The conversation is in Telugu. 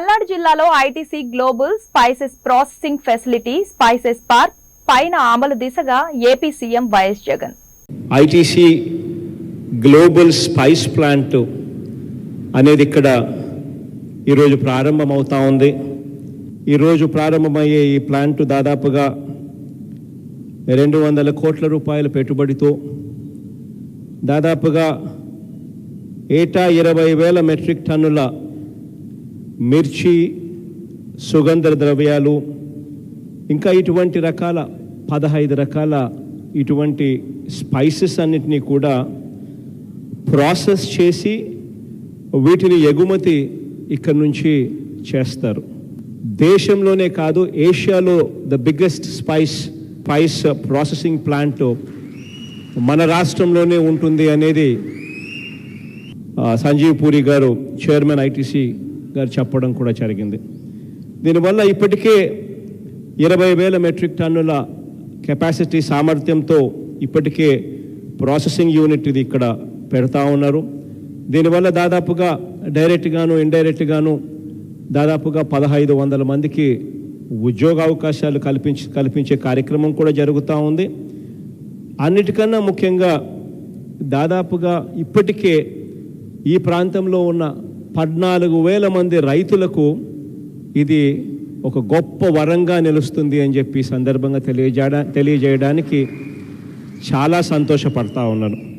పల్నాడు జిల్లాలో ITC global spices processing facility spices park పైన అమలు దిశగా AP CM YS Jagan. ITC global spice plant అనేది ఇక్కడ ఈరోజు ప్రారంభమవుతా ఉంది. ఈరోజు ప్రారంభమయ్యే ఈ ప్లాంట్ దాదాపుగా రెండు వందల కోట్ల రూపాయల పెట్టుబడితో దాదాపుగా ఏటా ఇరవై వేల మెట్రిక్ టన్నుల మిర్చి సుగంధ ద్రవ్యాలు ఇంకా ఇటువంటి రకాల పదహైదు రకాల ఇటువంటి స్పైసెస్ అన్నిటినీ కూడా ప్రాసెస్ చేసి వీటిని ఎగుమతి ఇక్కడ నుంచి చేస్తారు. దేశంలోనే కాదు ఏషియాలో the biggest spice spice processing plant మన రాష్ట్రంలోనే ఉంటుంది అనేది సంజీవ్ పూరి గారు చైర్మన్ ఐటీసీ గారు చెప్పడం కూడా జరిగింది. దీనివల్ల ఇప్పటికే ఇరవై వేల మెట్రిక్ టన్నుల కెపాసిటీ సామర్థ్యంతో ఇప్పటికే ప్రాసెసింగ్ యూనిట్ ఇది ఇక్కడ పెడతా ఉన్నారు. దీనివల్ల దాదాపుగా డైరెక్ట్గాను ఇండైరెక్ట్గాను దాదాపుగా పదహైదు వందల మందికి ఉద్యోగ అవకాశాలు కల్పించి కల్పించే కార్యక్రమం కూడా జరుగుతూ ఉంది. అన్నిటికన్నా ముఖ్యంగా దాదాపుగా ఇప్పటికే ఈ ప్రాంతంలో ఉన్న పద్నాలుగు వేల మంది రైతులకు ఇది ఒక గొప్ప వరంగా నిలుస్తుంది అని చెప్పి సందర్భంగా తెలియజేయడా తెలియజేయడానికి చాలా సంతోషపడతా ఉన్నాను.